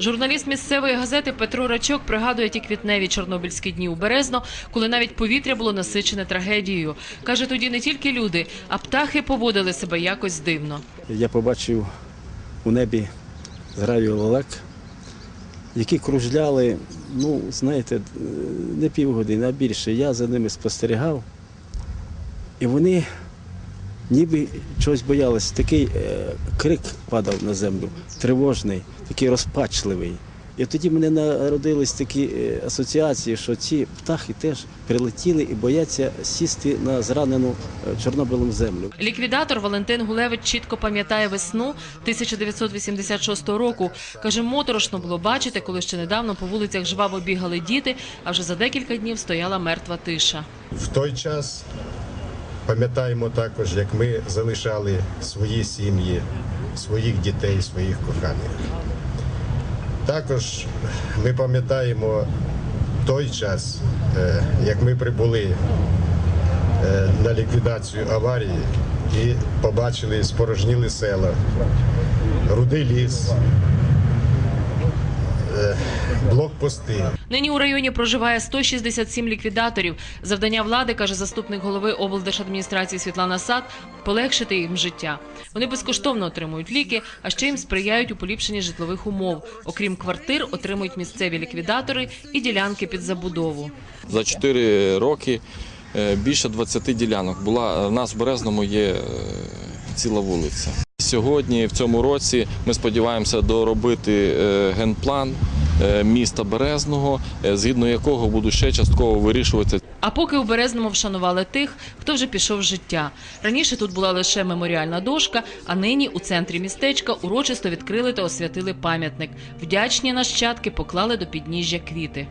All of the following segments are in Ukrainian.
Журналіст місцевої газети Петро Рачок пригадує ті квітневі чорнобильські дні у Березно, коли навіть повітря було насичене трагедією. Каже, тоді не тільки люди, а птахи поводили себе якось дивно. Я побачив у небі зграю лелек, які кружляли, ну, знаєте, не півгодини, а більше. Я за ними спостерігав. І вони ніби чогось боялися. Такий е, крик падав на землю, тривожний, такий розпачливий. І тоді мене народились такі е, асоціації, що ці птахи теж прилетіли і бояться сісти на зранену е, Чорнобилем землю. Ліквідатор Валентин Гулевич чітко пам'ятає весну 1986 року. Каже, моторошно було бачити, коли ще недавно по вулицях жваво бігали діти, а вже за декілька днів стояла мертва тиша. В той час пам'ятаємо також, як ми залишали свої сім'ї, своїх дітей, своїх коханих. Також ми пам'ятаємо той час, е, як ми прибули е, на ліквідацію аварії і побачили спорожніли села, рудий ліс, блокпости. Нині у районі проживає 167 ліквідаторів. Завдання влади, каже заступник голови облдержадміністрації Світлана Сад, полегшити їм життя. Вони безкоштовно отримують ліки, а ще їм сприяють у поліпшенні житлових умов. Окрім квартир, отримують місцеві ліквідатори і ділянки під забудову. За 4 роки е, більше 20 ділянок. Була в нас в Березному є е, ціла вулиця. Сьогодні, в цьому році, ми сподіваємося доробити е, генплан е, міста Березного, е, згідно якого буду ще частково вирішувати А поки у Березному вшанували тих, хто вже пішов з життя. Раніше тут була лише меморіальна дошка, а нині у центрі містечка урочисто відкрили та освятили пам'ятник. Вдячні нащадки поклали до підніжжя квіти.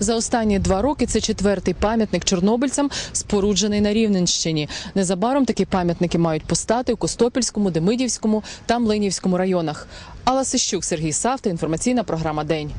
За останні два роки це четвертий пам'ятник чорнобильцям, споруджений на Рівненщині. Незабаром такі пам'ятники мають постати у Костопільському, Демидівському та Млинівському районах. Алла Сищук, Сергій Савта, інформаційна програма День.